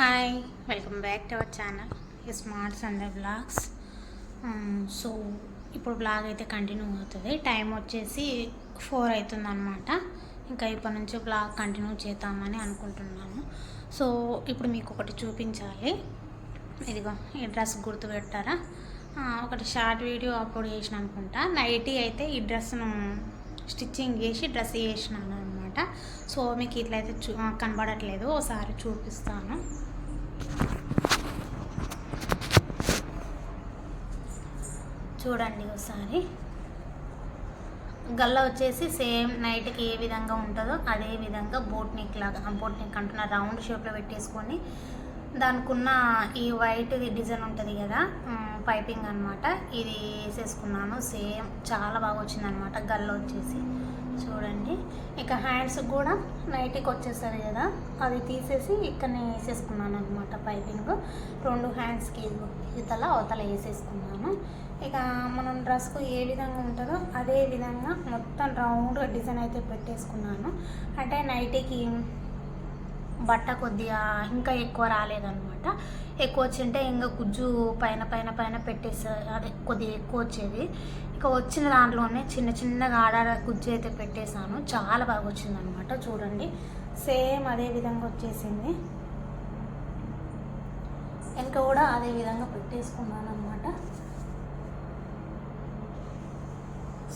Hi welcome back to our channel smart Sunday blogs so ఇప్పుడు blog అయితే continue అవుతుంది. Time వచ్చేసి four అవుతుంది అనమాట ఇంకా ఇప్పటి నుంచి బ్లాగ్ కంటిన్యూ చేద్దామని అనుకుంటున్నాను సో ఇప్పుడు మీకు ఒకటి చూపించాలి. ఇదిగో ఈ డ్రెస్ గుర్తుపెట్టారా ఒకటి షార్ట్ వీడియో అప్లోడ్ చేసిన అనుకుంటా. నైటీ అయితే ఈ డ్రెస్ను స్టిచ్చింగ్ చేసి డ్రెస్ చేసినాను అనమాట సో మీకు ఇట్లయితే చూ కనబడట్లేదు. ఒకసారి చూపిస్తాను. చూడండి ఒకసారి. గల్ల వచ్చేసి సేమ్ నైట్కి ఏ విధంగా ఉంటుందో అదే విధంగా బోట్ నెక్ లాగా బోట్ నెక్ అంటున్న రౌండ్ షేప్లో పెట్టేసుకొని దానికున్న ఈ వైట్ డిజైన్ ఉంటుంది కదా పైపింగ్ అనమాట ఇది వేసేసుకున్నాను. సేమ్ చాలా బాగా వచ్చింది అనమాట గల్ల వచ్చేసి. చూడండి. ఇక హ్యాండ్స్ కూడా నైట్కి వచ్చేసారు కదా. అది తీసేసి ఇక్కడనే వేసేసుకున్నాను అనమాట పైపింగ్ రెండు హ్యాండ్స్కి ఇతల అవతల వేసేసుకున్నాను. ఇక మనం డ్రెస్కు ఏ విధంగా ఉంటుందో అదే విధంగా మొత్తం రౌండ్గా డిజైన్ అయితే పెట్టేసుకున్నాను. అంటే నైటీకి బట్ట కొద్దిగా ఇంకా ఎక్కువ రాలేదనమాట ఎక్కువ వచ్చింటే ఇంకా గుజ్జు పైన పైన పైన పెట్టేసా అదే కొద్దిగా ఎక్కువ వచ్చేది. ఇంకా వచ్చిన దాంట్లోనే చిన్న చిన్నగా ఆడాడ గుజ్జు అయితే పెట్టేశాను. చాలా బాగా వచ్చిందనమాట చూడండి. సేమ్ అదే విధంగా వచ్చేసింది. ఇంకా కూడా అదే విధంగా పెట్టేసుకున్నాను అనమాట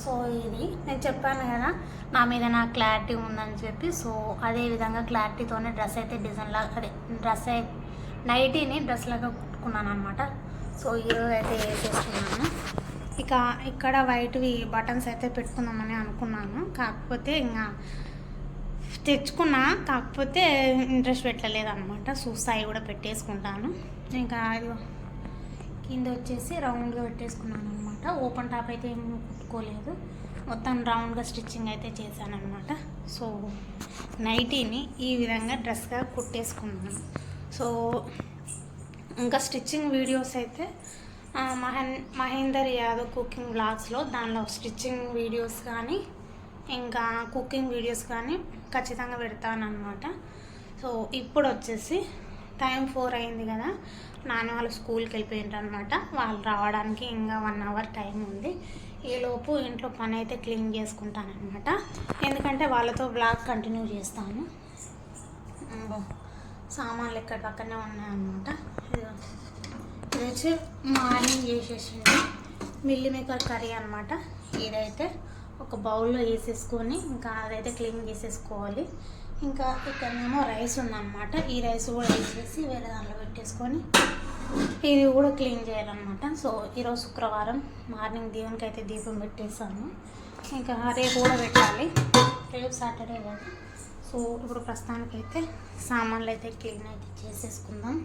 సో ఇది నేను చెప్పాను కదా నా మీద నా క్లారిటీ ఉందని చెప్పి సో అదే విధంగా క్లారిటీతోనే డ్రెస్ అయితే డిజైన్ లాగా అదే డ్రెస్ నైటీని డ్రెస్ లాగా కుట్టుకున్నాను అనమాట సో ఈరోజు అయితే వేసేసుకున్నాను ఇక ఇక్కడ వైట్వి బటన్స్ అయితే పెట్టుకుందామని అనుకున్నాను. కాకపోతే ఇంకా తెచ్చుకున్నా కాకపోతే ఇంట్రెస్ట్ పెట్టలేదు అనమాట చూస్తాయి కూడా పెట్టేసుకుంటాను. ఇంకా కింద వచ్చేసి రౌండ్గా పెట్టేసుకున్నాను అనమాట ఓపెన్ టాప్ అయితే ఏమి కుట్టుకోలేదు మొత్తం రౌండ్గా స్టిచ్చింగ్ అయితే చేశాను అనమాట సో నైటీని ఈ విధంగా డ్రెస్గా కుట్టేసుకున్నాను. సో ఇంకా స్టిచ్చింగ్ వీడియోస్ అయితే మహన్ మహేందర్ యాదవ్ కుకింగ్ బ్లాగ్స్లో దానిలో స్టిచ్చింగ్ వీడియోస్ కానీ ఇంకా కుకింగ్ వీడియోస్ కానీ ఖచ్చితంగా పెడతాను అనమాట సో ఇప్పుడు వచ్చేసి టైం ఫోర్ అయింది కదా. నాన్న వాళ్ళు స్కూల్కి వెళ్ళిపోయిండ్రు అనమాట వాళ్ళు రావడానికి ఇంకా వన్ అవర్ టైం ఉంది. ఈలోపు ఇంట్లో పని అయితే క్లీన్ చేసుకుంటానమాట ఎందుకంటే వాళ్ళతో బ్లాగ్ కంటిన్యూ చేస్తాను. సామాన్లు ఇక్కడ పక్కనే ఉన్నాయన్నమాట. ఇదిగో. ఇది వచ్చి మార్నింగ్ చేసేసింది. మిల్లి మేకర్ కర్రీ అనమాట ఇదైతే ఒక బౌల్లో వేసేసుకొని ఇంకా అదైతే క్లీన్ చేసేసుకోవాలి. ఇంకా ఇక్కడనేమో రైస్ ఉందన్నమాట. ఈ రైస్ కూడా వేసేసి వేరే దాంట్లో పెట్టేసుకొని ఇది కూడా క్లీన్ చేయాలన్నమాట. సో ఈరోజు శుక్రవారం మార్నింగ్ దేవునికి అయితే దీపం పెట్టేసాను ఇంకా రేపు కూడా పెట్టాలి. రేపు సాటర్డే కదా. సో ఇప్పుడు ప్రస్తుతానికైతే సామాన్లు అయితే క్లీన్ అయితే చేసేసుకుందాం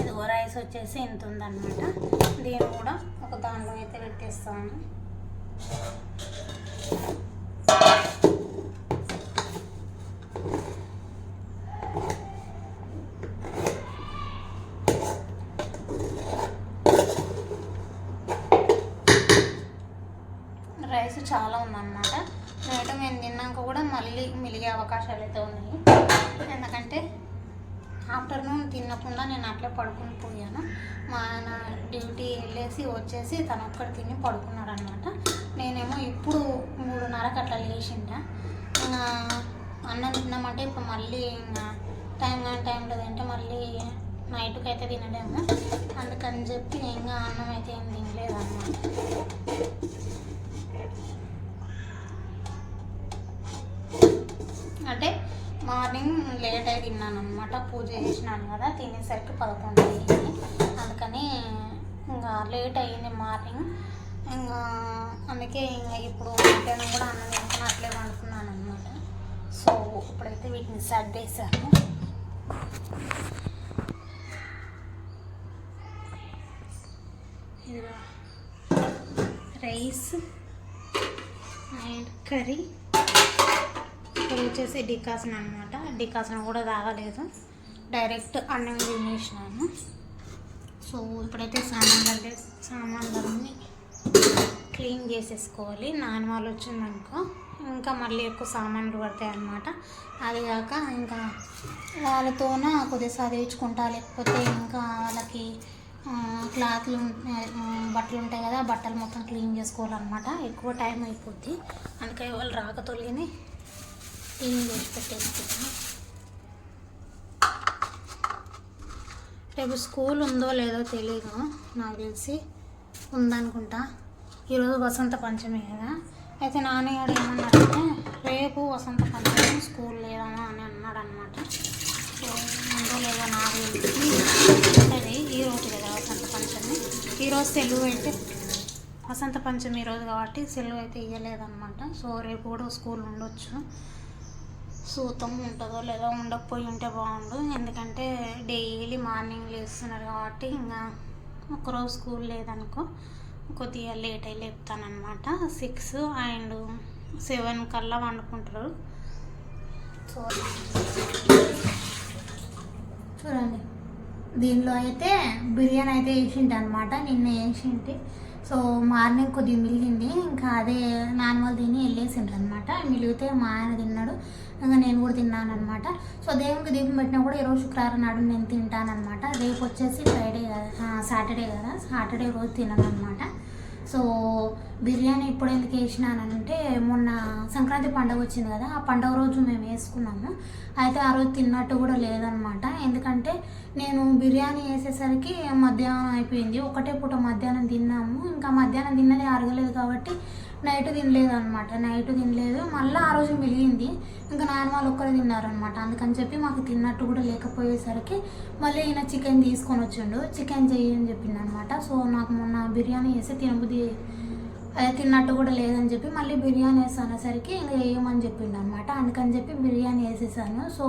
ఇది రైస్ వచ్చేసి ఇంత ఉందన్నమాట. దీన్ని కూడా ఒక దానిలో అయితే పెట్టేస్తాను. రైస్ చాలా ఉందన్నమాట. నైట్ మేము తిన్నాక కూడా మళ్ళీ మిలిగే అవకాశాలు అయితే ఉన్నాయి. ఎందుకంటే ఆఫ్టర్నూన్ తినకుండా నేను అట్లే పడుకుని పోయాను. మా ఆయన డ్యూటీ వెళ్ళేసి వచ్చేసి తను ఒక్కడు తిని పడుకున్నాడు అనమాట నేనేమో ఇప్పుడు మూడున్నరకు అట్లా లేచిండ. ఇంకా అన్నం తిన్నామంటే ఇప్పుడు మళ్ళీ ఇంకా టైం కానీ టైంలో తింటే మళ్ళీ నైట్కి అయితే తినలేము. అందుకని చెప్పి ఇంకా అన్నం అయితే ఏం తినలేదు అన్నమాట అంటే మార్నింగ్ లేట్ అయి తిన్నాను అనమాట పూజ చేసినాను కదా తినేసరికి పదకొండు అయ్యింది. అందుకని ఇంకా లేట్ అయ్యింది మార్నింగ్. ఇంకా అందుకే ఇంకా ఇప్పుడు మధ్యాహ్నం కూడా అన్నం తింటున్నా అట్లే అనుకున్నాను అనమాట సో ఇప్పుడైతే వీటిని సెట్ చేశాను. Rice and curry. ఇప్పుడు వచ్చేసి డికాసన్ అనమాట డికాసన్ కూడా తాగలేదు డైరెక్ట్ అన్నం తినేసినాను. సో ఇప్పుడైతే సామాన్లు సామాన్లన్నీ క్లీన్ చేసేసుకోవాలి. నాన్న వాళ్ళు వచ్చిందనుకో ఇంకా మళ్ళీ ఎక్కువ సామాన్లు పడతాయి అన్నమాట. అది కాక ఇంకా వాళ్ళతోన కొద్దిగా చదివించుకుంటా లేకపోతే ఇంకా వాళ్ళకి క్లాత్లు బట్టలు ఉంటాయి కదా బట్టలు మొత్తం క్లీన్ చేసుకోవాలన్నమాట. ఎక్కువ టైం అయిపోద్ది. అందుకని వాళ్ళు రాక తొలిగిని క్లీన్ చేసి పెట్టేసుకుంటాను రేపు స్కూల్ ఉందో లేదో తెలియదు నాకు తెలిసి ఉందనుకుంటా. ఈరోజు వసంత పంచమి కదా. అయితే నాన్నగారు ఏమన్నారంటే రేపు వసంత పంచమి స్కూల్ లేదా అని అన్నాడు అనమాట సో ఉందో లేదో నాకు తెలిసి ఉంటుంది ఈరోజు కదా వసంత పంచమి. ఈరోజు తెలుగు అయితే వసంత పంచమి ఈరోజు కాబట్టి సెలవు అయితే ఇవ్వలేదన్నమాట సో రేపు కూడా స్కూల్ ఉండొచ్చు. సూతం ఉంటుందో లేదో ఉండకపోయి ఉంటే బాగుండు. ఎందుకంటే డైలీ మార్నింగ్ లేస్తున్నారు కాబట్టి ఇంకా ఒకరోజు స్కూల్ లేదనుకో కొద్దిగా లేట్ అయి లేపుతానమాట సిక్స్ అండ్ సెవెన్ కల్లా వండుకుంటారు. సో చూడండి. దీనిలో అయితే బిర్యానీ అయితే వేసింటి అనమాట నిన్న వేసింటి. సో మార్నింగ్ కొద్దిగా మిగిలింది ఇంకా అదే నాన్నవాళ్ళు తిని వెళ్ళేసిండ్రు అనమాట మిగిలితే మా ఆయన తిన్నాడు. ఇంకా నేను కూడా తిన్నాను అనమాట సో దేవునికి దీపం పెట్టినా కూడా ఈరోజు శుక్రవారం నాడు నేను తింటాను అనమాట రేపు వచ్చేసి ఫ్రైడే కదా సాటర్డే కదా. సాటర్డే రోజు తినను అనమాట సో బిర్యానీ ఇప్పుడు ఎందుకు వేసినానంటే మొన్న సంక్రాంతి పండుగ వచ్చింది కదా ఆ పండుగ రోజు మేము వేసుకున్నాము. అయితే ఆ రోజు తిన్నట్టు కూడా లేదనమాట ఎందుకంటే నేను బిర్యానీ వేసేసరికి మధ్యాహ్నం అయిపోయింది. ఒకటే పూట మధ్యాహ్నం తిన్నాము. ఇంకా మధ్యాహ్నం తిన్నది అరగలేదు కాబట్టి నైట్ తినలేదు అనమాట నైట్ తినలేదు. మళ్ళీ ఆ రోజు మిగిలింది. ఇంకా నాన్న వాళ్ళు ఒక్కరే తిన్నారనమాట అందుకని చెప్పి మాకు తిన్నట్టు కూడా లేకపోయేసరికి మళ్ళీ ఈయన చికెన్ తీసుకొని వచ్చిండు. చికెన్ చెయ్యి అని చెప్పింది అనమాట సో నాకు మొన్న బిర్యానీ వేసి తినబుద్ధి అదే తిన్నట్టు కూడా లేదని చెప్పి మళ్ళీ బిర్యానీ వేసి ఇంకా వేయమని చెప్పిండు అనమాట అందుకని చెప్పి బిర్యానీ వేసేసాను. సో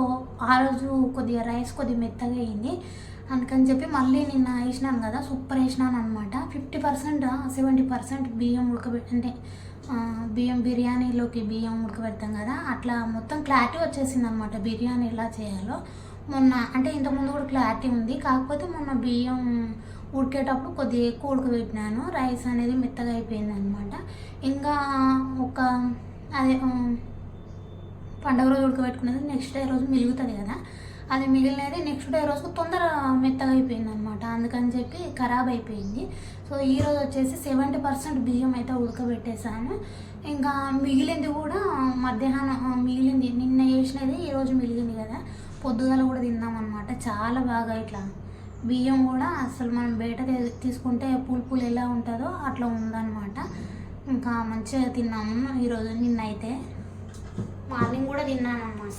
ఆ రోజు కొద్దిగా రైస్ కొద్దిగా మెత్తగా అయింది. అందుకని చెప్పి మళ్ళీ నిన్న వేసినాను కదా సూపర్ వేసినాను అనమాట ఫిఫ్టీ పర్సెంట్ సెవెంటీ పర్సెంట్ బియ్యం ఉడకబెట్టి అంటే బియ్యం బిర్యానీలోకి బియ్యం ఉడకబెడతాం కదా అట్లా మొత్తం క్లారిటీ వచ్చేసింది అనమాట బిర్యానీ ఎలా చేయాలో. మొన్న అంటే ఇంతకుముందు కూడా క్లారిటీ ఉంది. కాకపోతే మొన్న బియ్యం ఉడికేటప్పుడు కొద్దిగా ఎక్కువ ఉడకబెట్టినాను రైస్ అనేది మెత్తగా అయిపోయింది అనమాట ఇంకా ఒక అదే పండుగ పండగ రోజు ఉడకబెట్టుకున్నది నెక్స్ట్ డే రోజు మిగులుతుంది కదా. అది మిగిలినది నెక్స్ట్ డే రోజు తొందర మెత్తగా అయిపోయింది అనమాట అందుకని చెప్పి ఖరాబ్ అయిపోయింది. సో ఈ రోజు వచ్చేసి సెవెంటీ పర్సెంట్ బియ్యం అయితే ఉడకబెట్టేశాను. ఇంకా మిగిలింది కూడా మధ్యాహ్నం మిగిలింది. నిన్న వేసినది ఈరోజు మిగిలింది కదా. పొద్దుగాల కూడా తిందామన్నమాట. చాలా బాగా ఇట్లా బియ్యం కూడా అసలు మనం బయట తీసుకుంటే పూలు పూలు ఎలా ఉంటుందో అట్లా ఉందన్నమాట. ఇంకా మంచిగా తిన్నాము ఈరోజు నిన్న అయితే మార్నింగ్ కూడా తిన్నాను అనమాట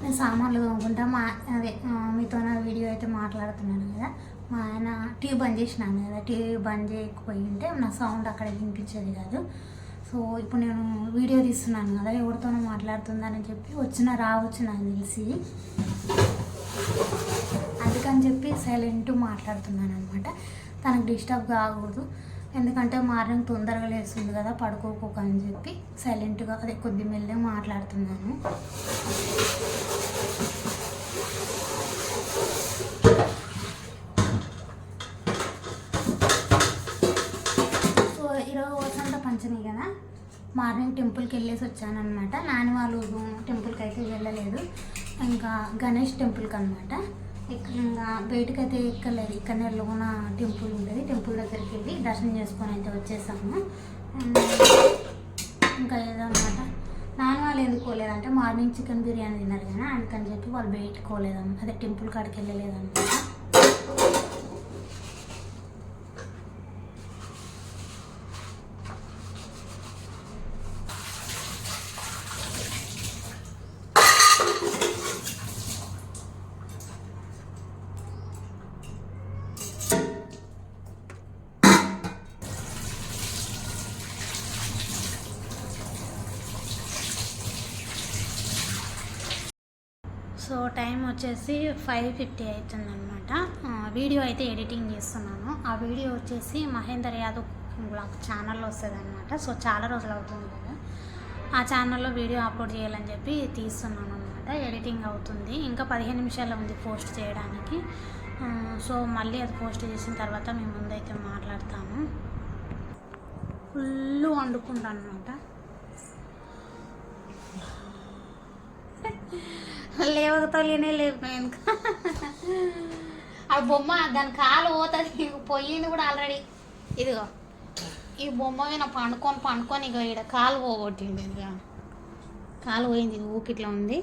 నేను సామాన్లు తోముకుంటా మా అదే ఆ, మీతో నా వీడియో అయితే మాట్లాడుతున్నాను కదా మా ఆయన టీవీ బంద్ చేసినాను కదా టీవీ బంద్ చేయకపోయి ఉంటే నా సౌండ్ అక్కడ వినిపించేది కాదు. సో ఇప్పుడు నేను వీడియో తీస్తున్నాను కదా ఎవరితోనో మాట్లాడుతుందని చెప్పి వచ్చిన రావచ్చు నాకు తెలిసి అందుకని చెప్పి సైలెంట్ మాట్లాడుతున్నాను అనమాట తనకు డిస్టర్బ్ కాకూడదు. ఎందుకంటే మార్నింగ్ తొందరగా లేస్తుంది కదా పడుకోకోక అని చెప్పి సైలెంట్గా అదే కొద్ది మెల్లే మాట్లాడుతున్నాను సో ఈరోజు వసంత పంచమి కదా మా మార్నింగ్ టెంపుల్కి వెళ్ళేసి వచ్చాను అనమాట నాని వాళ్ళు టెంపుల్కి అయితే వెళ్ళలేదు. ఇంకా గణేష్ టెంపుల్కి అనమాట ఇక్కడ ఇంకా బయటకు అయితే ఎక్కలేదు. ఇక్కడనే లోన టెంపుల్ ఉండేది. టెంపుల్ దగ్గరికి వెళ్ళి దర్శనం చేసుకొని అయితే వచ్చేసాము. ఇంకా ఏదన్నమాట? నాన్న వాళ్ళు ఎందుకోలేదంటే మార్నింగ్ చికెన్ బిర్యానీ తిన్నారు కదా అందుకని చెప్పి వాళ్ళు బయటకు పోలేదన్నమాట అదే టెంపుల్ కాడికి వెళ్ళలేదన్నమాట. సో టైం వచ్చేసి ఫైవ్ ఫిఫ్టీ అవుతుంది అనమాట వీడియో అయితే ఎడిటింగ్ చేస్తున్నాను. ఆ వీడియో వచ్చేసి మహేందర్ యాదవ్ బ్లాగ్ ఛానల్లో వస్తుంది అనమాట సో చాలా రోజులు అవుతుంది కదా. ఆ ఛానల్లో వీడియో అప్లోడ్ చేయాలని చెప్పి తీస్తున్నాను అనమాట ఎడిటింగ్ అవుతుంది. ఇంకా పదిహేను నిమిషాలు ఉంది పోస్ట్ చేయడానికి. సో మళ్ళీ అది పోస్ట్ చేసిన తర్వాత మేము ముందైతే మాట్లాడతాము ఫుల్ వండుకుంటాను అనమాట లేవతలేనే లేకపోయాను ఆ బొమ్మ దాని కాలు పోతుంది పోయింది కూడా ఆల్రెడీ ఇదిగో ఈ బొమ్మ మీద పండుకొని పండుకొని ఇక ఇక్కడ కాలు పోగొట్టింది ఇక కాలు పోయింది ఇది ఊకిట్లా ఉంది.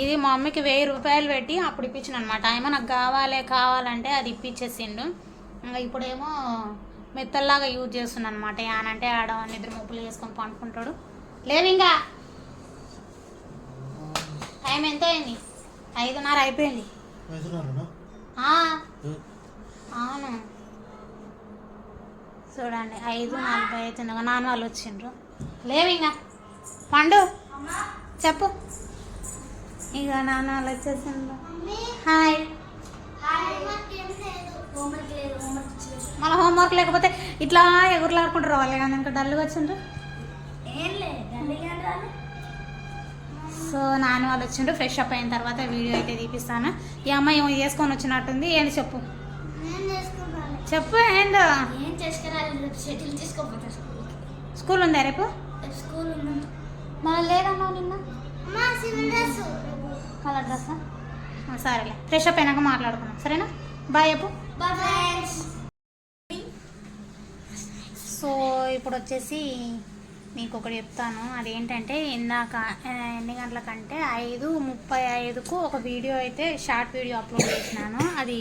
ఇది మా అమ్మకి వెయ్యి రూపాయలు పెట్టి అప్పుడు ఇప్పించిన అనమాట ఏమో నాకు కావాలి కావాలంటే అది ఇప్పించేసిండు. ఇంకా ఇప్పుడేమో మెత్తల్లాగా యూజ్ చేస్తున్నాను అనమాట యానంటే ఆడ నిద్ర ముప్పులు వేసుకొని పండుకుంటాడు. లేవు ఇంకా టైం ఎంత అయింది? ఐదున్నర అయిపోయింది. అవును. చూడండి ఐదు నలభై అవుతుంది నాన్న వాళ్ళు వచ్చిండ్రు. లేవు ఇంకా. పండు చెప్పు. ఇక నాన్న వాళ్ళు వచ్చేసిండ్రు. హాయ్. మళ్ళీ హోంవర్క్ లేకపోతే ఇట్లా ఎగురులాడుకుంటారు వాళ్ళు కానీ ఇంకా డల్గా వచ్చిండ్రు? సో నాన్న వాళ్ళు వచ్చిండ్రు ఫ్రెష్ అప్ అయిన తర్వాత వీడియో అయితే తీపిస్తాను. ఈ అమ్మాయి ఏమో చేసుకొని వచ్చినట్టుంది. ఏంటి చెప్పు? చెప్పు ఏం స్కూల్కి స్కూల్ ఉందా రేపు? స్కూల్ లేదన్నావు నిన్న. కలర్ డ్రెస్సా సరేలే. ఫ్రెష్ అప్ అయినాక మాట్లాడుకున్నాం సరేనా? బాయ్ చెప్పు. ఫ్రెండ్స్ సో ఇప్పుడు వచ్చేసి మీకు ఒకటి చెప్తాను. అదేంటంటే ఇందాక ఎన్ని గంటలకంటే ఐదు ముప్పై ఐదుకు ఒక వీడియో అయితే షార్ట్ వీడియో అప్లోడ్ చేసినాను. అది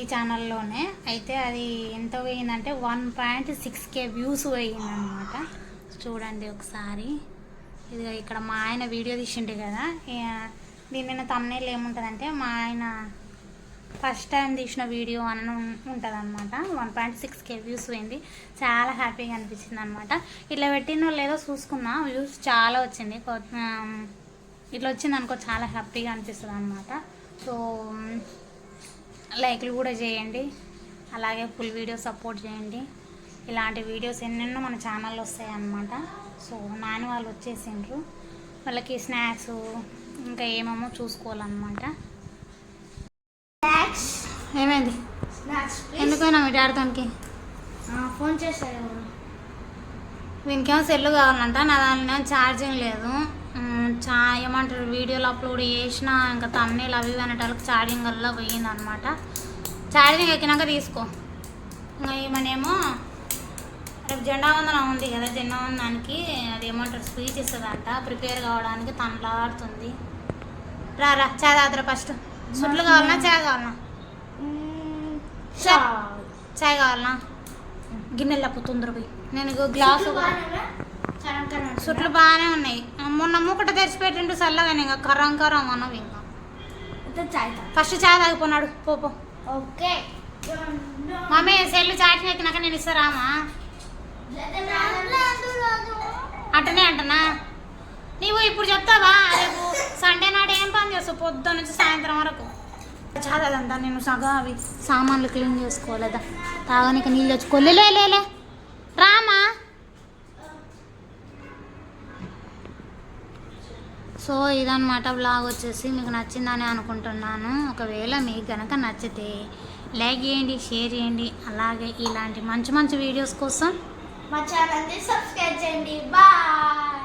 ఈ ఛానల్లోనే. అయితే అది ఎంత పోయిందంటే one point six K views పోయిందనమాట చూడండి ఒకసారి. ఇది ఇక్కడ మా ఆయన వీడియో తీసిండే కదా. దీని మీద తమ్నేల్ ఏముంటుందంటే మా ఆయన ఫస్ట్ టైం తీసిన వీడియో అని ఉంటుంది అనమాట one point six K views పోయింది. చాలా హ్యాపీగా అనిపించింది అనమాట ఇట్లా పెట్టిన లేదో చూసుకున్నా వ్యూస్ చాలా వచ్చింది. ఇట్లా వచ్చింది అనుకో చాలా హ్యాపీగా అనిపిస్తుంది అనమాట సో లైక్లు కూడా చేయండి. అలాగే ఫుల్ వీడియో సపోర్ట్ చేయండి. ఇలాంటి వీడియోస్ ఎన్నెన్నో మన ఛానల్లో వస్తాయి అన్నమాట సో నాని వాళ్ళు వచ్చేసిండ్రు. వాళ్ళకి స్నాక్స్ ఇంకా ఏమేమో చూసుకోవాలన్నమాట. ఏమైంది? స్నాక్స్ ఎందుకైనా మీ డాడీతోనికి ఫోన్ చేశారు. ఎవరు వీనికేమో సెల్ కావాలంట నా దానిలో ఛార్జింగ్ లేదు. చా ఏమంటారు వీడియోలు అప్లోడ్ చేసిన ఇంకా తమ్నేలు అవి అనేటానికి ఛార్జింగ్ వల్ల పోయింది అనమాట ఛార్జింగ్ ఎక్కినాక తీసుకో. ఇంకా ఈమెనేమో రేపు జెండా వందనం ఉంది కదా జెండా వందనానికి అది ఏమంటారు స్పీచ్ ఇస్తుందంట ప్రిపేర్ కావడానికి తనలాడుతుంది. రా రా ఫస్ట్? సుట్లు కావాలన్నా చాయ్ కావాలన్నా. చాయ్. కావాలన్నా. గిన్నెలు తప్పు తొందర పోయి. నేను గ్లాసు సుట్లు బాగానే ఉన్నాయి? మొన్న మూకట తెరిచిపెట్టిండు చల్లగానే ఇంకా కరం కరం అన్నవి ఇంకా ఫస్ట్ చాయ్ తాగిపోన్నాడు పోపో ఓకే. మమ్మీ సెల్లు చాటిన ఎక్కినాక నేను ఇస్తారామా అట్టనే అంటనా? నీవు ఇప్పుడు చెప్తావా? రేపు పొద్దున పొద్దున్న నుంచి సాయంత్రం వరకు. చదవదంతా నేను సగం అవి సామాన్లు క్లీన్ చేసుకోలేదా? తాగనికి నీళ్ళు తెచ్చుకోలే లే రామా. సో ఇదనమాట బ్లాగ్ వచ్చేసి మీకు నచ్చిందని అనుకుంటున్నాను. ఒకవేళ మీకు కనుక నచ్చితే లైక్ చేయండి షేర్ చేయండి. అలాగే ఇలాంటి మంచి మంచి వీడియోస్ కోసం మా ఛానల్ని సబ్స్క్రైబ్ చేయండి. బాయ్